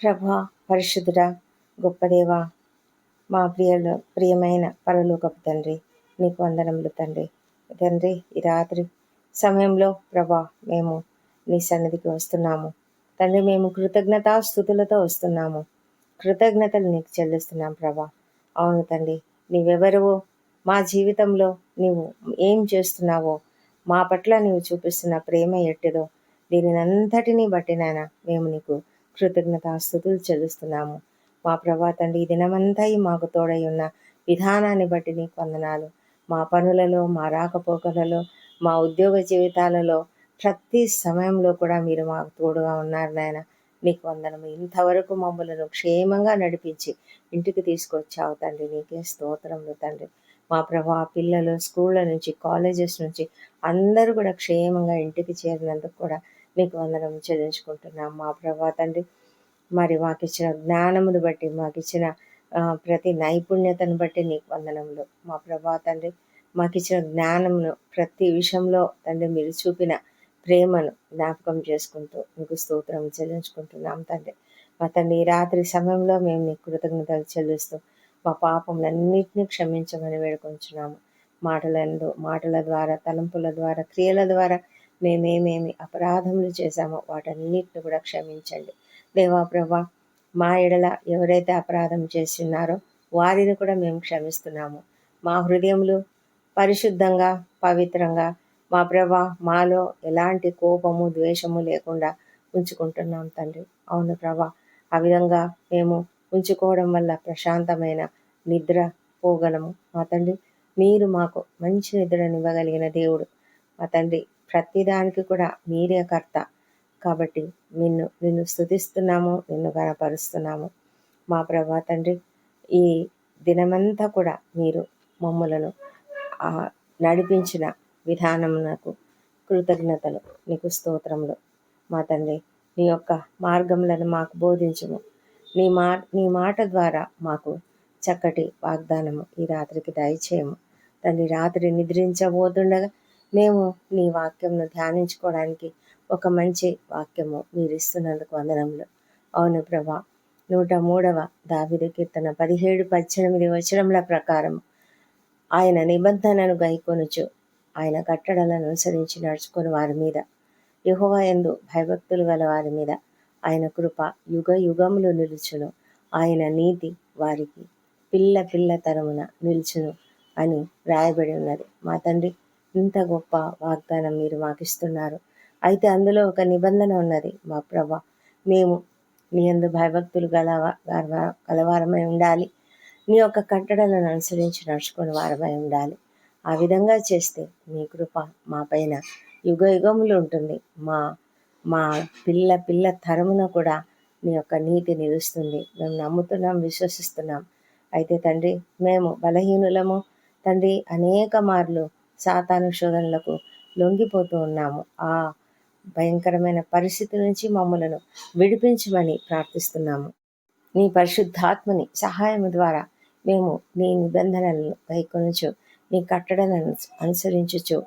ప్రభా పరిశుద్ధుడా గొప్పదేవా మా ప్రియలు ప్రియమైన పరలోకపు తండ్రి నీకు వందనములు తండ్రి. తండ్రి ఈ రాత్రి సమయంలో ప్రభా మేము నీ సన్నిధికి వస్తున్నాము. తండ్రి మేము కృతజ్ఞతా స్థుతులతో వస్తున్నాము. కృతజ్ఞతలు నీకు చెల్లిస్తున్నాం ప్రభా. అవును తండ్రి నీవెవరువో మా జీవితంలో నీవు ఏం చేస్తున్నావో మా పట్ల నీవు చూపిస్తున్న ప్రేమ ఎట్టిదో దీనినంతటినీ బట్టి నాయన మేము నీకు కృతజ్ఞతాస్థుతులు చెల్లిస్తున్నాము. మా ప్రభా తండ్రి ఈ దినమంతా మాకు తోడై ఉన్న విధానాన్ని బట్టి నీకు వందనాలు. మా పనులలో మా రాకపోకలలో మా ఉద్యోగ జీవితాలలో ప్రతి సమయంలో కూడా మీరు మాకు తోడుగా ఉన్నారు నాయన. నీకు వందనము. ఇంతవరకు మమ్మలను క్షేమంగా నడిపించి ఇంటికి తీసుకొచ్చావు తండ్రి. నీకే స్తోత్రములు తండ్రి. మా ప్రభా పిల్లలు స్కూళ్ళ నుంచి కాలేజెస్ నుంచి అందరూ కూడా క్షేమంగా ఇంటికి చేరినందుకు కూడా నీకు వందనం చెల్లించుకుంటున్నాం. మా ప్రభా తండ్రి మరి మాకు ఇచ్చిన జ్ఞానమును బట్టి మాకు ఇచ్చిన ప్రతి నైపుణ్యతను బట్టి నీకు వందనములు. మా ప్రభా తండ్రి మాకు ఇచ్చిన జ్ఞానమును ప్రతి విషయంలో తండ్రి మీరు చూపిన ప్రేమను జ్ఞాపకం చేసుకుంటూ మీకు స్తోత్రం చెల్లించుకుంటున్నాం తండ్రి. మా తండ్రి రాత్రి సమయంలో మేము నీ కృతజ్ఞతలు చెల్లిస్తూ మా పాపములన్నింటినీ క్షమించమని వేడుకొంచున్నాము. మాటలందు మాటల ద్వారా తలంపుల ద్వారా క్రియల ద్వారా మేమేమేమి అపరాధములు చేశామో వాటన్నిటిని కూడా క్షమించండి. దేవా ప్రభా మా ఎడల ఎవరైతే అపరాధం చేస్తున్నారో వారిని కూడా మేము క్షమిస్తున్నాము. మా హృదయములు పరిశుద్ధంగా పవిత్రంగా మా ప్రభా మాలో ఎలాంటి కోపము ద్వేషము లేకుండా ఉంచుకుంటున్నాం తండ్రి. అవును ప్రభా ఆ విధంగా మేము ఉంచుకోవడం వల్ల ప్రశాంతమైన నిద్ర పోగలము. మా తండ్రి మీరు మాకు మంచి నిద్రనివ్వగలిగిన దేవుడు. మా తండ్రి ప్రతిదానికి కూడా మీరే కర్త. కాబట్టి నిన్ను నిన్ను స్థుతిస్తున్నాము నిన్ను గనపరుస్తున్నాము మా ప్రభా తండ్రి ఈ దినమంతా కూడా మీరు మమ్మలను నడిపించిన విధానమునకు కృతజ్ఞతలు. నీకు స్తోత్రములు. మా తండ్రి నీ యొక్క మార్గములను మాకు బోధించము. నీ మా నీ మాట ద్వారా మాకు చక్కటి వాగ్దానము ఈ రాత్రికి దయచేయము. తండ్రి రాత్రి నిద్రించబోతుండగా మేము నీ వాక్యంను ధ్యానించుకోవడానికి ఒక మంచి వాక్యము మీరు ఇస్తున్నందుకు వందనములు. అవును ప్రభా నూట మూడవ దావిద కీర్తన పదిహేడు పద్దెనిమిది వచనముల ప్రకారం ఆయన నిబంధనను గైకొనుచు ఆయన కట్టడలను అనుసరించి నడుచుకుని వారి మీద యుహవ ఎందు భయభక్తులు గల వారి మీద ఆయన కృప యుగ యుగములు నిలుచును. ఆయన నీతి వారికి పిల్ల పిల్ల తరమున నిలుచును అని రాయబడి ఉన్నది. మా తండ్రి ఇంత గొప్ప వాగ్దానం మీరు మాకు ఇస్తున్నారు అయితే అందులో ఒక నిబంధన ఉన్నది. మా ప్రభ మేము నీ అందు భయభక్తులు గలవా గలవారమై ఉండాలి. నీ యొక్క కట్టడలను అనుసరించి నడుచుకుని వారమై ఉండాలి. ఆ విధంగా చేస్తే నీ కృప మా పైన యుగ యుగములు ఉంటుంది. మా మా పిల్ల పిల్ల తరమున కూడా నీ యొక్క నీతి నిలుస్తుంది. మేము నమ్ముతున్నాం విశ్వసిస్తున్నాం. అయితే తండ్రి మేము బలహీనులము. తండ్రి అనేక మార్లు సాతాను శోధనలకు లొంగిపోతూ ఉన్నాము. ఆ భయంకరమైన పరిస్థితి నుంచి మమ్మలను విడిపించమని ప్రార్థిస్తున్నాము. నీ పరిశుద్ధాత్మని సహాయం ద్వారా మేము నీ నిబంధనలను గైకొనచు నీ కట్టడలను అనుసరించచ్చు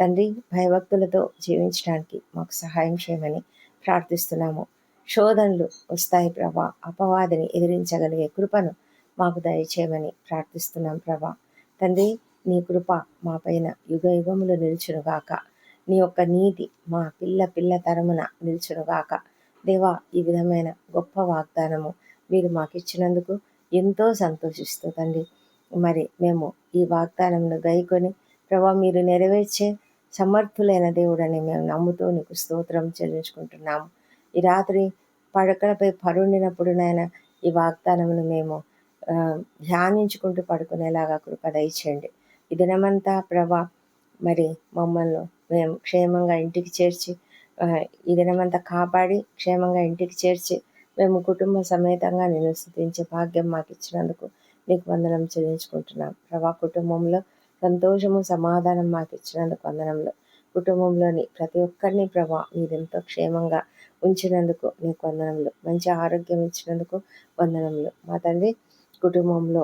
తండ్రి భయభక్తులతో జీవించడానికి మాకు సహాయం చేయమని ప్రార్థిస్తున్నాము. శోధనలు వస్తాయి ప్రభా. అపవాదిని ఎదిరించగలిగే కృపను మాకు దయచేయమని ప్రార్థిస్తున్నాం ప్రభా. తండ్రి నీ కృప మా పైన యుగ యుగములు నిలుచునుగాక నీ యొక్క నీతి మా పిల్ల పిల్ల తరమున నిలుచునుగాక దేవా ఈ విధమైన గొప్ప వాగ్దానము మీరు మాకు ఇచ్చినందుకు ఎంతో సంతోషిస్తూ తండ్రి. మరి మేము ఈ వాగ్దానంను గైకొని ప్రభా మీరు నెరవేర్చే సమర్థులైన దేవుడని మేము నమ్ముతూ నీకు స్తోత్రం చెల్లించుకుంటున్నాము. ఈ రాత్రి పడకలపై పరుండినప్పుడు నాయన ఈ వాగ్దానమును మేము ధ్యానించుకుంటూ పడుకునేలాగా కృప దయచేయండి. ఈ దినమంతా ప్రభా మరి మమ్మల్ని మేము క్షేమంగా ఇంటికి చేర్చి ఈ దినమంతా కాపాడి క్షేమంగా ఇంటికి చేర్చి మేము కుటుంబ సమేతంగా నేను స్థుతించే భాగ్యం మాకు ఇచ్చినందుకు నీకు వందనం చెల్లించుకుంటున్నాం. ప్రభా కుటుంబంలో సంతోషము సమాధానం మాకు ఇచ్చినందుకు వందనంలో కుటుంబంలోని ప్రతి ఒక్కరిని ప్రభా మీరెంతో క్షేమంగా ఉంచినందుకు నీకు వందనంలో మంచి ఆరోగ్యం ఇచ్చినందుకు వందనంలో. మా తండ్రి కుటుంబంలో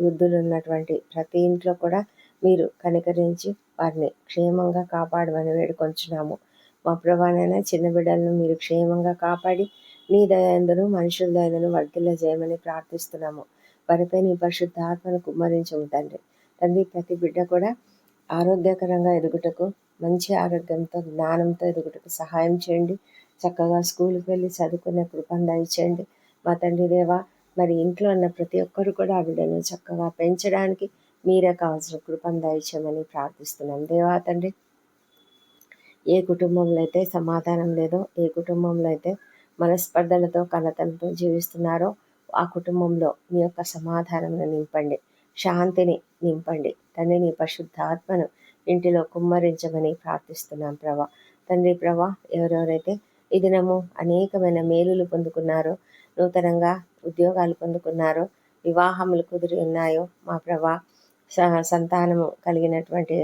వృద్ధులు ఉన్నటువంటి ప్రతి ఇంట్లో కూడా మీరు కనికరించి వారిని క్షేమంగా కాపాడమని వేడుకొంచున్నాము. మా ప్రభానైనా చిన్న బిడ్డలను మీరు క్షేమంగా కాపాడి నీ దయందును మనుషుల దయందును వర్ధిల్ల చేయమని ప్రార్థిస్తున్నాము. వారిపై నీ పరిశుద్ధాత్మను కుమ్మరించము తండ్రి. తండ్రి ప్రతి బిడ్డ కూడా ఆరోగ్యకరంగా ఎదుగుటకు మంచి ఆరోగ్యంతో జ్ఞానంతో ఎదుగుటకు సహాయం చేయండి. చక్కగా స్కూల్కి వెళ్ళి చదువుకునే కృపను దయచేయండి. మా తండ్రి దేవా మరి ఇంట్లో ఉన్న ప్రతి ఒక్కరు కూడా ఆ బిడ్డను చక్కగా పెంచడానికి మీరే కావాల్సిన కృపను దయచేయమని ప్రార్థిస్తున్నాం. దేవా తండ్రి ఏ కుటుంబంలో అయితే సమాధానం లేదో ఏ కుటుంబంలో అయితే మనస్పర్ధలతో కలతలతో జీవిస్తున్నారో ఆ కుటుంబంలో మీ యొక్క సమాధానం నింపండి. శాంతిని నింపండి. తండ్రి నీ పరిశుద్ధాత్మను ఇంటిలో కుమ్మరించమని ప్రార్థిస్తున్నాం ప్రభా. తండ్రి ప్రభా ఎవరెవరైతే ఈ దినము అనేకమైన మేలులు పొందుకున్నారో నూతనంగా ఉద్యోగాలు పొందుకున్నారో వివాహములు కుదిరి ఉన్నాయో మా ప్రభా సంతానము కలిగినటువంటి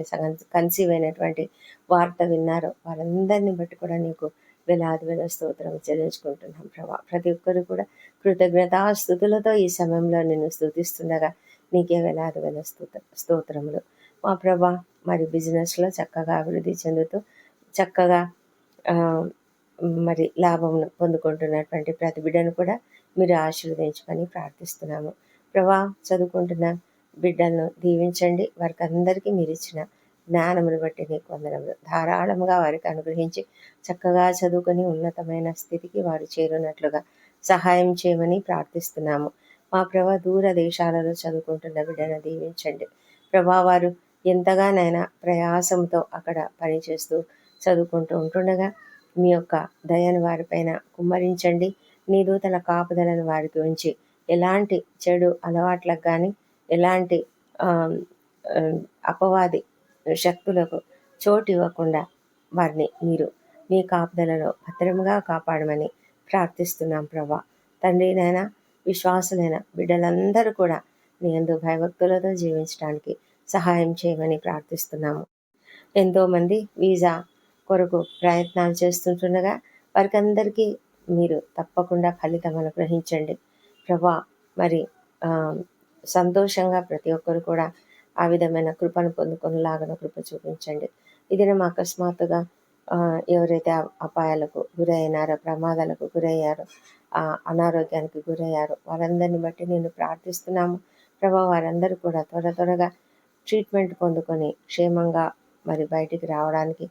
కన్సీవ్ అయినటువంటి వార్త విన్నారో వారందరినీ బట్టి కూడా నీకు వేలాది వేల స్తోత్రం చెల్లించుకుంటున్నాం ప్రభా. ప్రతి ఒక్కరు కూడా కృతజ్ఞతాస్థుతులతో ఈ సమయంలో నేను స్థుతిస్తుండగా నీకే వేలాది వేల స్తోత్ర స్తోత్రములు. మా ప్రభా మరి బిజినెస్లో చక్కగా అభివృద్ధి చెందుతూ చక్కగా మరి లాభం పొందుకుంటున్నటువంటి ప్రతి బిడ్డను కూడా మీరు ఆశీర్వదించమని ప్రార్థిస్తున్నాము. ప్రభా చదువుకుంటున్న బిడ్డలను దీవించండి. వారికి అందరికీ మీరు ఇచ్చిన జ్ఞానమును బట్టి నీకు వందనములు. ధారాళముగా వారికి అనుగ్రహించి చక్కగా చదువుకొని ఉన్నతమైన స్థితికి వారు చేరునట్లుగా సహాయం చేయమని ప్రార్థిస్తున్నాము. మా ప్రభా దూర దేశాలలో చదువుకుంటున్న బిడ్డను దీవించండి. ప్రభా వారు ఎంతగానైనా ప్రయాసంతో అక్కడ పనిచేస్తూ చదువుకుంటూ ఉంటుండగా మీ యొక్క దయను వారిపైన కుమ్మరించండి. నీ దూతల కాపుదలను వారికి ఉంచి ఎలాంటి చెడు అలవాట్లకు కానీ ఎలాంటి అపవాది శక్తులకు చోటు ఇవ్వకుండా వారిని మీరు మీ కాపుదలలో భద్రంగా కాపాడమని ప్రార్థిస్తున్నాం ప్రభా. తండ్రి నైనా విశ్వాసులైన బిడ్డలందరూ కూడా నీ ఎందు భయభక్తులతో జీవించడానికి సహాయం చేయమని ప్రార్థిస్తున్నాము. ఎంతోమంది వీసా కొరకు ప్రయత్నాలు చేస్తుంటుండగా వారికి అందరికీ మీరు తప్పకుండా ఫలితం అనుగ్రహించండి. ప్రభా మరి సంతోషంగా ప్రతి ఒక్కరు కూడా ఆ విధమైన కృపను పొందుకునేలాగా కృప చూపించండి. ఇది మా అకస్మాత్తుగా ఎవరైతే అపాయాలకు గురయ్యారో ప్రమాదాలకు గురయ్యారో అనారోగ్యానికి గురయ్యారో వారందరిని బట్టి నేను ప్రార్థిస్తున్నాము. ప్రభా వారందరూ కూడా త్వర త్వరగా ట్రీట్మెంట్ పొందుకొని క్షేమంగా మరి బయటికి రావడానికి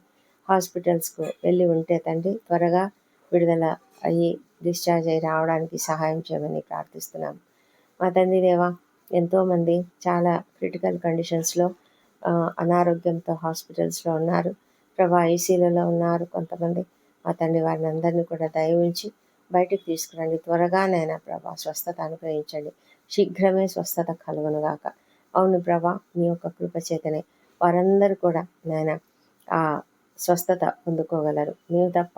హాస్పిటల్స్కు వెళ్ళి ఉంటే తండ్రి త్వరగా విడుదల అయ్యి డిశ్చార్జ్ అయ్యి రావడానికి సహాయం చేయమని ప్రార్థిస్తున్నాం. మా తండ్రి దేవా ఎంతోమంది చాలా క్రిటికల్ కండిషన్స్లో అనారోగ్యంతో హాస్పిటల్స్లో ఉన్నారు. ప్రభా ఐసీలలో ఉన్నారు. కొంతమంది మా తండ్రి వారిని అందరినీ కూడా దయ ఉంచి బయటికి తీసుకురండి. త్వరగానైనా ప్రభా స్వస్థత అనుగ్రహించండి. శీఘ్రమే స్వస్థత కలుగునుగాక అవును ప్రభా నీ యొక్క కృప చేతనే వారందరూ కూడా నాయన ఆ స్వస్థత పొందుకోగలరు. నీవు తప్ప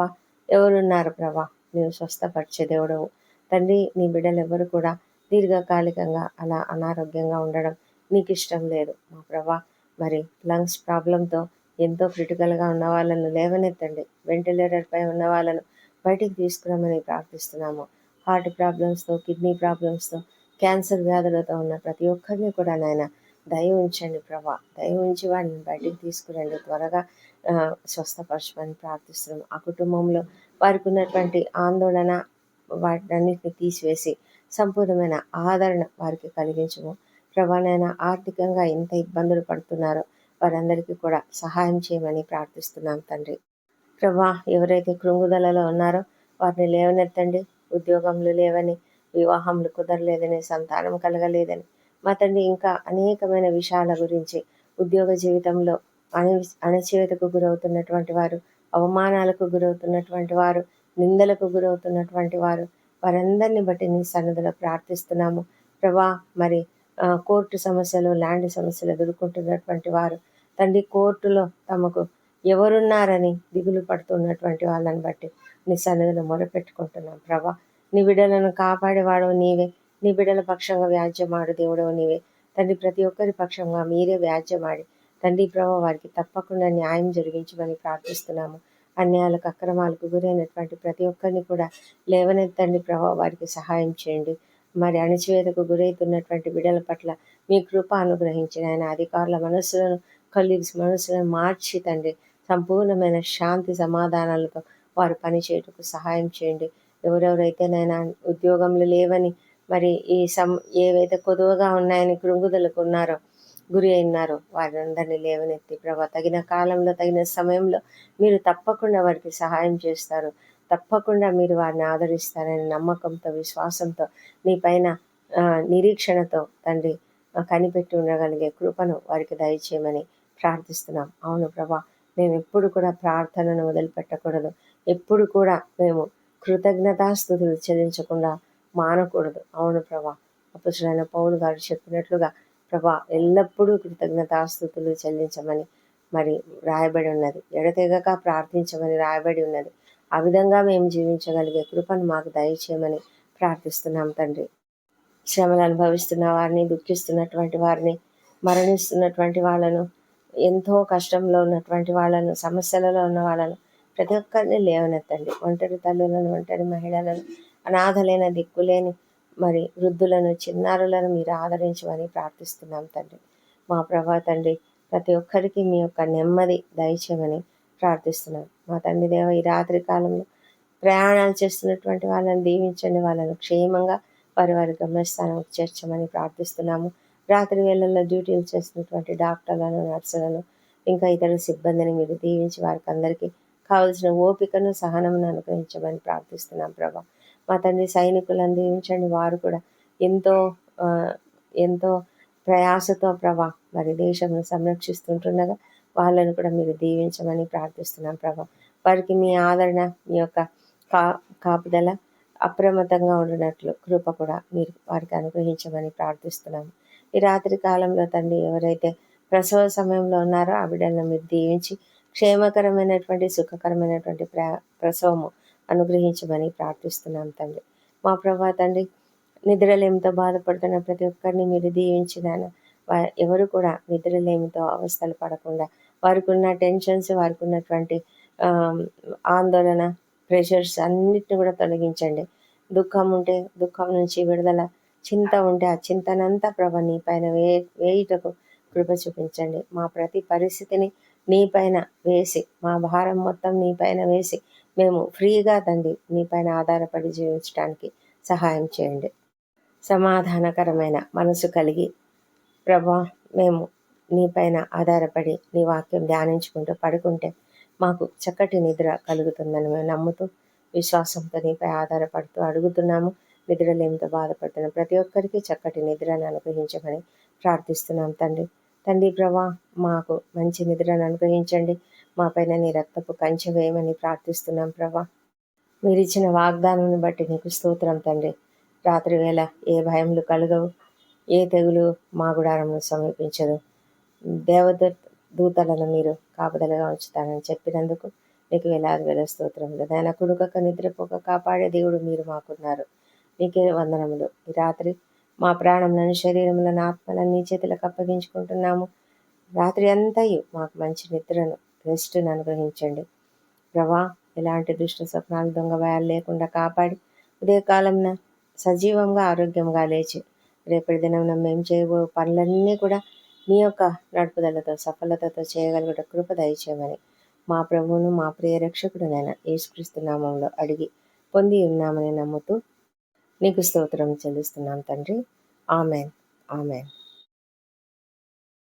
ఎవరున్నారు ప్రభా? నీవు స్వస్థపరిచే దేవుడవు. తండ్రి నీ బిడ్డలు ఎవరు కూడా దీర్ఘకాలికంగా అలా అనారోగ్యంగా ఉండడం నీకు ఇష్టం లేదు. మా ప్రభా మరి లంగ్స్ ప్రాబ్లంతో ఎంతో క్రిటికల్గా ఉన్న వాళ్ళను లేవనెత్తండి. వెంటిలేటర్పై ఉన్న వాళ్ళను బయటికి తీసుకురామని ప్రార్థిస్తున్నాము. హార్ట్ ప్రాబ్లమ్స్తో కిడ్నీ ప్రాబ్లమ్స్తో క్యాన్సర్ వ్యాధులతో ఉన్న ప్రతి ఒక్కరిని కూడా నాయన దయ ఉంచండి ప్రభా. దయ ఉంచి వాడిని బయటికి తీసుకురండి. త్వరగా స్వస్థపరచమని ప్రార్థిస్తున్నాం. ఆ కుటుంబంలో వారికి ఉన్నటువంటి ఆందోళన వాటన్నిటిని తీసివేసి సంపూర్ణమైన ఆదరణ వారికి కలిగించము. ప్రభానైనా ఆర్థికంగా ఎంత ఇబ్బందులు పడుతున్నారో వారందరికీ కూడా సహాయం చేయమని ప్రార్థిస్తున్నాం తండ్రి. ప్రభా ఎవరైతే కృంగుదలలో ఉన్నారో వారిని లేవనెత్తండి. ఉద్యోగంలో లేవని వివాహంలో కుదరలేదని సంతానం కలగలేదని మా తండ్రి ఇంకా అనేకమైన విషయాల గురించి ఉద్యోగ జీవితంలో అణ అణచివేతకు గురవుతున్నటువంటి వారు అవమానాలకు గురవుతున్నటువంటి వారు నిందలకు గురవుతున్నటువంటి వారు వారందరిని బట్టి నీ సన్నదిలో ప్రార్థిస్తున్నాము. ప్రభా మరి కోర్టు సమస్యలు ల్యాండ్ సమస్యలు ఎదుర్కొంటున్నటువంటి వారు తండ్రి కోర్టులో తమకు ఎవరున్నారని దిగులు పడుతున్నటువంటి వాళ్ళని బట్టి నీ సన్నిధిలో మొరపెట్టుకుంటున్నాం. ప్రభా నీ బిడ్డలను కాపాడేవాడు నీవే. నీ బిడ్డల పక్షంగా వ్యాజ్యమాడు దేవుడవు నీవే. తండ్రి ప్రతి ఒక్కరి పక్షంగా మీరే వ్యాజ్యమాడి. తండ్రి ప్రభావ వారికి తప్పకుండా న్యాయం జరిగించమని ప్రార్థిస్తున్నాము. అన్యాయాలకు అక్రమాలకు గురైనటువంటి ప్రతి ఒక్కరిని కూడా లేవనెత్తండి ప్రభావ వారికి సహాయం చేయండి. మరి అణచివేతకు గురవుతున్నటువంటి బిడ్డల పట్ల మీ కృప అనుగ్రహించిన ఆయన అధికారుల మనస్సులను కలీగ్స్ మనస్సులను మార్చి తండ్రి సంపూర్ణమైన శాంతి సమాధానాలతో వారు పనిచేయటకు సహాయం చేయండి. ఎవరెవరైతే నైనా ఉద్యోగంలో లేవని మరి ఈ సం ఏవైతే కొదువగా ఉన్నాయని కృంగుదలకు ఉన్నారో గురి అయినారో వారందరినీ లేవనెత్తి ప్రభా తగిన కాలంలో తగిన సమయంలో మీరు తప్పకుండా వారికి సహాయం చేస్తారు. తప్పకుండా మీరు వారిని ఆదరిస్తారని నమ్మకంతో విశ్వాసంతో మీ పైన నిరీక్షణతో తండ్రి కనిపెట్టి ఉండగలిగే కృపను వారికి దయచేయమని ప్రార్థిస్తున్నాం. అవును ప్రభా మేము ఎప్పుడు కూడా ప్రార్థనను వదిలిపెట్టకూడదు. ఎప్పుడు కూడా మేము కృతజ్ఞతాస్థుతులు చెల్లించకుండా మానకూడదు. అవును ప్రభా. అపుసులైన పౌలు గారు చెప్పినట్లుగా ప్రభా ఎల్లప్పుడూ కృతజ్ఞతాస్థుతులు చెల్లించమని మరి రాయబడి ఉన్నది. ఎడతెగక ప్రార్థించమని రాయబడి ఉన్నది. ఆ విధంగా మేము జీవించగలిగే కృపను మాకు దయచేయమని ప్రార్థిస్తున్నాం తండ్రి. శ్రమలు అనుభవిస్తున్న వారిని దుఃఖిస్తున్నటువంటి వారిని మరణిస్తున్నటువంటి వాళ్ళను ఎంతో కష్టంలో ఉన్నటువంటి వాళ్ళను సమస్యలలో ఉన్న వాళ్ళను ప్రతి ఒక్కరిని లేవనెత్తండి. ఒంటరి తల్లులను ఒంటరి మహిళలను అనాథలైన దిక్కులేని మరి వృద్ధులను చిన్నారులను మీరు ఆదరించమని ప్రార్థిస్తున్నాం తండ్రి. మా ప్రభా తండ్రి ప్రతి ఒక్కరికి మీ యొక్క నెమ్మది దయచేయమని ప్రార్థిస్తున్నాం. మా తండ్రి దేవ ఈ రాత్రి కాలంలో ప్రయాణాలు చేస్తున్నటువంటి వాళ్ళని దీవించండి. వాళ్ళను క్షేమంగా వారి వారి గమ్యస్థానం చేర్చమని ప్రార్థిస్తున్నాము. రాత్రి వేళల్లో డ్యూటీలు చేస్తున్నటువంటి డాక్టర్లను నర్సులను ఇంకా ఇతర సిబ్బందిని మీరు దీవించి వారికి అందరికీ కావలసిన ఓపికను సహనమును అనుగ్రహించమని ప్రార్థిస్తున్నాం ప్రభా. మా తండ్రి సైనికులను దీవించండి వారు కూడా ఎంతో ఎంతో ప్రయాసతో ప్రభా మరి దేశంను సంరక్షిస్తుంటుండగా వాళ్ళను కూడా మీరు దీవించమని ప్రార్థిస్తున్నాం ప్రభా. వారికి మీ ఆదరణ మీ యొక్క కా కాపుదల అప్రమత్తంగా ఉండినట్లు కృప కూడా మీరు వారికి అనుగ్రహించమని ప్రార్థిస్తున్నాము ఈ రాత్రి కాలంలో తండ్రి ఎవరైతే ప్రసవ సమయంలో ఉన్నారో ఆ బిడ్డలను మీరు దీవించి క్షేమకరమైనటువంటి సుఖకరమైనటువంటి ప్ర ప్రసవము అనుగ్రహించమని ప్రార్థిస్తున్నాం తండ్రి. మా ప్రభా తండ్రి నిద్రలేమితో బాధపడుతున్న ప్రతి ఒక్కరిని మీరు దీవించినాను. ఎవరు కూడా నిద్రలేమితో అవస్థలు పడకుండా వారికి ఉన్న టెన్షన్స్ వారికి ఉన్నటువంటి ఆందోళన ప్రెషర్స్ అన్నిటిని కూడా తొలగించండి. దుఃఖం ఉంటే దుఃఖం నుంచి విడుదల చింత ఉంటే ఆ చింతనంతా ప్రభ నీ పైన వే వేయుటకు కృప చూపించండి. మా ప్రతి పరిస్థితిని నీ పైన వేసి మా భారం మొత్తం నీ పైన వేసి మేము ఫ్రీగా తండ్రి నీ పైన ఆధారపడి జీవించడానికి సహాయం చేయండి. సమాధానకరమైన మనసు కలిగి ప్రభా మేము నీ పైన ఆధారపడి నీ వాక్యం ధ్యానించుకుంటూ పడుకుంటే మాకు చక్కటి నిద్ర కలుగుతుందని మేము నమ్ముతూ విశ్వాసంతో నీపై ఆధారపడుతూ అడుగుతున్నాము. నిద్రలేమితో బాధపడుతున్న ప్రతి ఒక్కరికి చక్కటి నిద్రను అనుగ్రహించమని ప్రార్థిస్తున్నాం తండ్రి. తండ్రి ప్రభా మాకు మంచి నిద్రను అనుగ్రహించండి. మా పైన నీ రక్తపు కంచె వేయమని ప్రార్థిస్తున్నాం ప్రభా. మీరు ఇచ్చిన బట్టి నీకు స్తోత్రం తండ్రి. రాత్రి వేళ ఏ భయములు కలగవు ఏ తెగులు మా గుడారంను సమీపించదు. దేవత దూతలను మీరు కాపుదలగా ఉంచుతానని చెప్పినందుకు నీకు వేలాది వేల స్తోత్రములు. నాయన కుడుకక నిద్రపోక కాపాడే దేవుడు మీరు మాకున్నారు. నీకే వందనములు. ఈ రాత్రి మా ప్రాణములను శరీరములను ఆత్మలను నీ చేతులకు అప్పగించుకుంటున్నాము. రాత్రి అంతయు మాకు మంచి నిద్రను రెస్ట్ను అనుగ్రహించండి. ప్రభా ఎలాంటి దుష్ట స్వప్నాలు దొంగ భయాలు లేకుండా కాపాడి ఉదయకాలంన సజీవంగా ఆరోగ్యంగా లేచి రేపటి దినం మేము చేయబో పనులన్నీ కూడా మీ యొక్క నడుపుదలతో సఫలతతో చేయగలిగిన కృప దయచేయమని మా ప్రభువును మా ప్రియ రక్షకుడు నేను యేసుక్రీస్తు నామంలో అడిగి పొంది ఉన్నామని నమ్ముతూ నీకు స్తోత్రం చెల్లిస్తున్నాం తండ్రి. ఆమెన్. ఆమెన్.